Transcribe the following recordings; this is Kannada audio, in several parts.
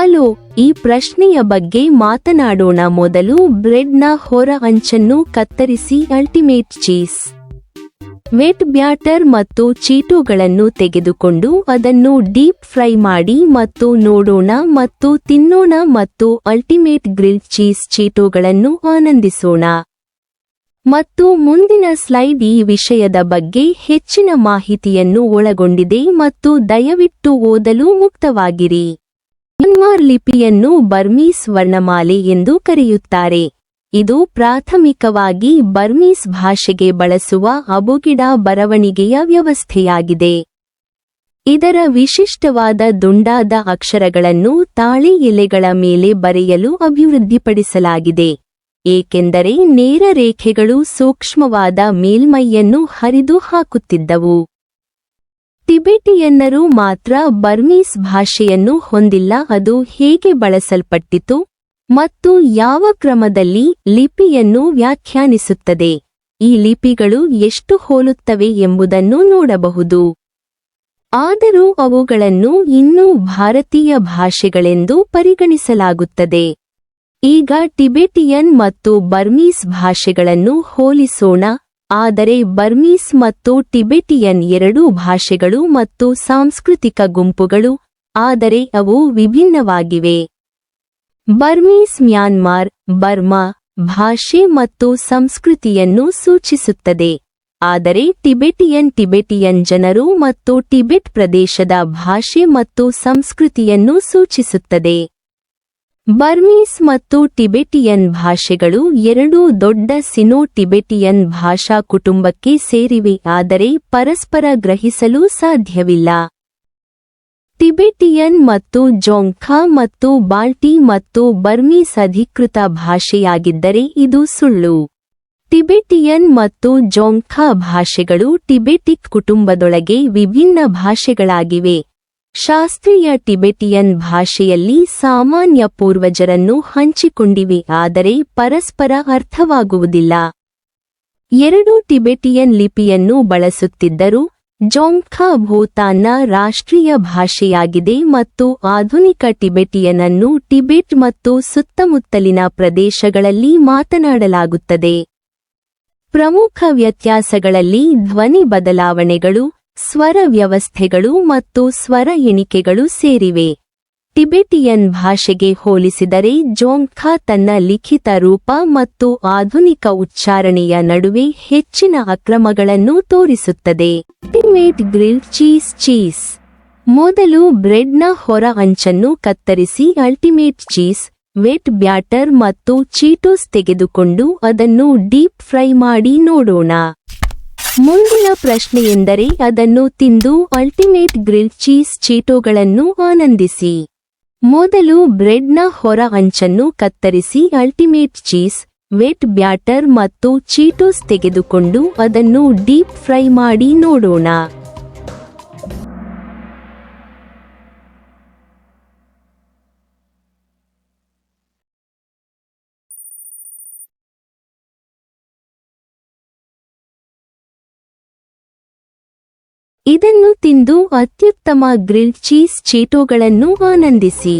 ಹಲೋ ಈ ಪ್ರಶ್ನೆಯ ಬಗ್ಗೆ ಮಾತನಾಡೋಣ. ಮೊದಲು ಬ್ರೆಡ್ನ ಹೊರ ಅಂಚನ್ನು ಕತ್ತರಿಸಿ ಅಲ್ಟಿಮೇಟ್ ಚೀಸ್ ವೆಟ್ ಬ್ಯಾಟರ್ ಮತ್ತು ಚೀಟುಗಳನ್ನು ತೆಗೆದುಕೊಂಡು ಅದನ್ನು ಡೀಪ್ ಫ್ರೈ ಮಾಡಿ ಮತ್ತು ನೋಡೋಣ ಮತ್ತು ತಿನ್ನೋಣ ಮತ್ತು ಅಲ್ಟಿಮೇಟ್ ಗ್ರಿಲ್ ಚೀಸ್ ಚೀಟುಗಳನ್ನು ಆನಂದಿಸೋಣ. ಮತ್ತು ಮುಂದಿನ ಸ್ಲೈಡ್ ಈ ವಿಷಯದ ಬಗ್ಗೆ ಹೆಚ್ಚಿನ ಮಾಹಿತಿಯನ್ನು ಒಳಗೊಂಡಿದೆ ಮತ್ತು ದಯವಿಟ್ಟು ಓದಲು ಮುಕ್ತವಾಗಿರಿ. ಮ್ಯಾನ್ಮಾರ್ ಲಿಪಿಯನ್ನು ಬರ್ಮೀಸ್ ವರ್ಣಮಾಲೆ ಎಂದು ಕರೆಯುತ್ತಾರೆ. ಇದು ಪ್ರಾಥಮಿಕವಾಗಿ ಬರ್ಮೀಸ್ ಭಾಷೆಗೆ ಬಳಸುವ ಅಬುಗಿಡ ಬರವಣಿಗೆಯ ವ್ಯವಸ್ಥೆಯಾಗಿದೆ. ಇದರ ವಿಶಿಷ್ಟವಾದ ದುಂಡಾದ ಅಕ್ಷರಗಳನ್ನು ತಾಳೆ ಎಲೆಗಳ ಮೇಲೆ ಬರೆಯಲು ಅಭಿವೃದ್ಧಿಪಡಿಸಲಾಗಿದೆ. ಏಕೆಂದರೆ ನೇರ ರೇಖೆಗಳು ಸೂಕ್ಷ್ಮವಾದ ಮೇಲ್ಮೈಯನ್ನು ಹರಿದು ಹಾಕುತ್ತಿದ್ದವು. ಟಿಬೆಟಿಯನ್ನರು ಮಾತ್ರ ಬರ್ಮೀಸ್ ಭಾಷೆಯನ್ನು ಹೊಂದಿಲ್ಲ, ಅದು ಹೇಗೆ ಬಳಸಲ್ಪಟ್ಟಿತು ಮತ್ತು ಯಾವ ಕ್ರಮದಲ್ಲಿ ಲಿಪಿಯನ್ನು ವ್ಯಾಖ್ಯಾನಿಸುತ್ತದೆ, ಈ ಲಿಪಿಗಳು ಎಷ್ಟು ಹೋಲುತ್ತವೆ ಎಂಬುದನ್ನು ನೋಡಬಹುದು. ಆದರೂ ಅವುಗಳನ್ನು ಇನ್ನೂ ಭಾರತೀಯ ಭಾಷೆಗಳೆಂದು ಪರಿಗಣಿಸಲಾಗುತ್ತದೆ. ಈಗ ಟಿಬೆಟಿಯನ್ ಮತ್ತು ಬರ್ಮೀಸ್ ಭಾಷೆಗಳನ್ನು ಹೋಲಿಸೋಣ. ಆದರೆ ಬರ್ಮೀಸ್ ಮತ್ತು ಟಿಬೆಟಿಯನ್ ಎರಡೂ ಭಾಷೆಗಳು ಮತ್ತು ಸಾಂಸ್ಕೃತಿಕ ಗುಂಪುಗಳು, ಆದರೆ ಅವು ವಿಭಿನ್ನವಾಗಿವೆ. ಬರ್ಮೀಸ್ ಮ್ಯಾನ್ಮಾರ್, ಬರ್ಮಾ ಭಾಷೆ ಮತ್ತು ಸಂಸ್ಕೃತಿಯನ್ನು ಸೂಚಿಸುತ್ತದೆ. ಆದರೆ ಟಿಬೆಟಿಯನ್ ಟಿಬೆಟಿಯನ್ ಜನರು ಮತ್ತು ಟಿಬೆಟ್ ಪ್ರದೇಶದ ಭಾಷೆ ಮತ್ತು ಸಂಸ್ಕೃತಿಯನ್ನು ಸೂಚಿಸುತ್ತದೆ. ಬರ್ಮೀಸ್ ಮತ್ತು ಟಿಬೆಟಿಯನ್ ಭಾಷೆಗಳು ಎರಡೂ ದೊಡ್ಡ ಸಿನೋ ಟಿಬೆಟಿಯನ್ ಭಾಷಾ ಕುಟುಂಬಕ್ಕೆ ಸೇರಿವೆ, ಆದರೆ ಪರಸ್ಪರ ಗ್ರಹಿಸಲು ಸಾಧ್ಯವಿಲ್ಲ. ಟಿಬೆಟಿಯನ್ ಮತ್ತು ಜೋಂಖಾ ಮತ್ತು ಬಾಲ್ಟಿ ಮತ್ತು ಬರ್ಮೀಸ್ ಅಧಿಕೃತ ಭಾಷೆಯಾಗಿದ್ದರೆ ಇದು ಸುಳ್ಳು. ಟಿಬೆಟಿಯನ್ ಮತ್ತು ಜೋಂಖಾ ಭಾಷೆಗಳು ಟಿಬೆಟಿಕ್ ಕುಟುಂಬದೊಳಗೆ ವಿಭಿನ್ನ ಭಾಷೆಗಳಾಗಿವೆ. ಶಾಸ್ತ್ರೀಯ ಟಿಬೆಟಿಯನ್ ಭಾಷೆಯಲ್ಲಿ ಸಾಮಾನ್ಯ ಪೂರ್ವಜರನ್ನು ಹಂಚಿಕೊಂಡಿವೆ, ಆದರೆ ಪರಸ್ಪರ ಅರ್ಥವಾಗುವುದಿಲ್ಲ. ಎರಡು ಟಿಬೆಟಿಯನ್ ಲಿಪಿಯನ್ನು ಬಳಸುತ್ತಿದ್ದರೂ ಜೋಂಖಾ ಭೂತಾನ್ನ ರಾಷ್ಟ್ರೀಯ ಭಾಷೆಯಾಗಿದೆ ಮತ್ತು ಆಧುನಿಕ ಟಿಬೆಟಿಯನ್ ಅನ್ನು ಟಿಬೆಟ್ ಮತ್ತು ಸುತ್ತಮುತ್ತಲಿನ ಪ್ರದೇಶಗಳಲ್ಲಿ ಮಾತನಾಡಲಾಗುತ್ತದೆ. ಪ್ರಮುಖ ವ್ಯತ್ಯಾಸಗಳಲ್ಲಿ ಧ್ವನಿ ಬದಲಾವಣೆಗಳು ಸ್ವರ ವ್ಯವಸ್ಥೆಗಳು ಮತ್ತು ಸ್ವರ ಎಣಿಕೆಗಳು ಸೇರಿವೆ. ಟಿಬೆಟಿಯನ್ ಭಾಷೆಗೆ ಹೋಲಿಸಿದರೆ ಜೋಂಖಾ ತನ್ನ ಲಿಖಿತ ರೂಪ ಮತ್ತು ಆಧುನಿಕ ಉಚ್ಚಾರಣೆಯ ನಡುವೆ ಹೆಚ್ಚಿನ ಅಕ್ರಮಗಳನ್ನು ತೋರಿಸುತ್ತದೆ. Ultimate grill cheese cheese. ಮೊದಲು ಬ್ರೆಡ್ನ ಹೊರ ಅಂಚನ್ನು ಕತ್ತರಿಸಿ ಅಲ್ಟಿಮೇಟ್ ಚೀಸ್, ವೆಟ್ ಬ್ಯಾಟರ್ ಮತ್ತು ಚೀಟೋಸ್ ತೆಗೆದುಕೊಂಡು ಅದನ್ನು ಡೀಪ್ ಫ್ರೈ ಮಾಡಿ ನೋಡೋಣ. ಮುಂದಿನ ಪ್ರಶ್ನೆಯೆಂದರೆ ಅದನ್ನು ತಿಂದು ಅಲ್ಟಿಮೇಟ್ ಗ್ರಿಲ್ ಚೀಸ್ ಚೀಟೋಗಳನ್ನು ಆನಂದಿಸಿ. ಮೊದಲು ಬ್ರೆಡ್ನ ಹೊರ ಅಂಚನ್ನು ಕತ್ತರಿಸಿ ಅಲ್ಟಿಮೇಟ್ ಚೀಸ್ ವೆಟ್ ಬ್ಯಾಟರ್ ಮತ್ತು ಚೀಟೋಸ್ ತೆಗೆದುಕೊಂಡು ಅದನ್ನು ಡೀಪ್ ಫ್ರೈ ಮಾಡಿ ನೋಡೋಣ. ಇದನ್ನು ತಿಂದು ಅತ್ಯುತ್ತಮ ಗ್ರಿಲ್ ಚೀಸ್ ಚೀಟೋಗಳನ್ನು ಆನಂದಿಸಿ.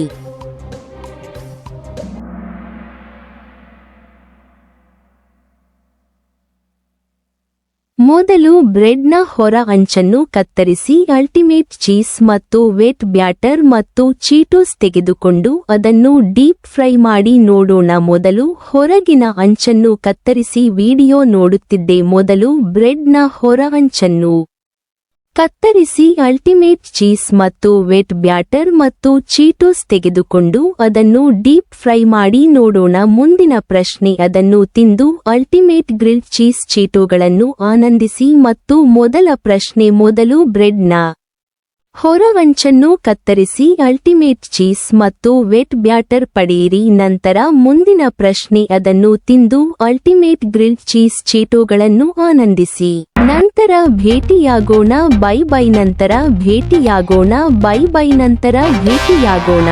ಮೊದಲು ಬ್ರೆಡ್ನ ಹೊರ ಅಂಚನ್ನು ಕತ್ತರಿಸಿ ಅಲ್ಟಿಮೇಟ್ ಚೀಸ್ ಮತ್ತು ವೆಟ್ ಬ್ಯಾಟರ್ ಮತ್ತು ಚೀಟೋಸ್ ತೆಗೆದುಕೊಂಡು ಅದನ್ನು ಡೀಪ್ ಫ್ರೈ ಮಾಡಿ ನೋಡೋಣ. ಮೊದಲು ಹೊರಗಿನ ಅಂಚನ್ನು ಕತ್ತರಿಸಿ ವಿಡಿಯೋ ನೋಡುತ್ತಿದ್ದೆ ಮೊದಲು ಬ್ರೆಡ್ನ ಹೊರ ಅಂಚನ್ನು. ಕತ್ತರಿಸಿ ಅಲ್ಟಿಮೇಟ್ ಚೀಸ್ ಮತ್ತು ವೆಟ್ ಬ್ಯಾಟರ್ ಮತ್ತು ಚೀಟೋಸ್ ತೆಗೆದುಕೊಂಡು ಅದನ್ನು ಡೀಪ್ ಫ್ರೈ ಮಾಡಿ ನೋಡೋಣ. ಮುಂದಿನ ಪ್ರಶ್ನೆ, ಅದನ್ನು ತಿಂದು ಅಲ್ಟಿಮೇಟ್ ಗ್ರಿಲ್ಡ್ ಚೀಸ್ ಚೀಟೋಗಳನ್ನು ಆನಂದಿಸಿ ಮತ್ತು ಮೊದಲ ಪ್ರಶ್ನೆ, ಮೊದಲು ಬ್ರೆಡ್ನ ಹೊರ ಅಂಚನ್ನು ಕತ್ತರಿಸಿ ಅಲ್ಟಿಮೇಟ್ ಚೀಸ್ ಮತ್ತು ವೆಟ್ ಬ್ಯಾಟರ್ ಪಡೆಯಿರಿ. ನಂತರ ಮುಂದಿನ ಪ್ರಶ್ನೆ, ಅದನ್ನು ತಿಂದು ಅಲ್ಟಿಮೇಟ್ ಗ್ರಿಲ್ ಚೀಸ್ ಚೀಟೋಗಳನ್ನು ಆನಂದಿಸಿ. ನಂತರ ಭೇಟಿಯಾಗೋಣ ಬೈ ಬೈ ನಂತರ ಭೇಟಿಯಾಗೋಣ ಬೈ ಬೈ ನಂತರ ಭೇಟಿಯಾಗೋಣ.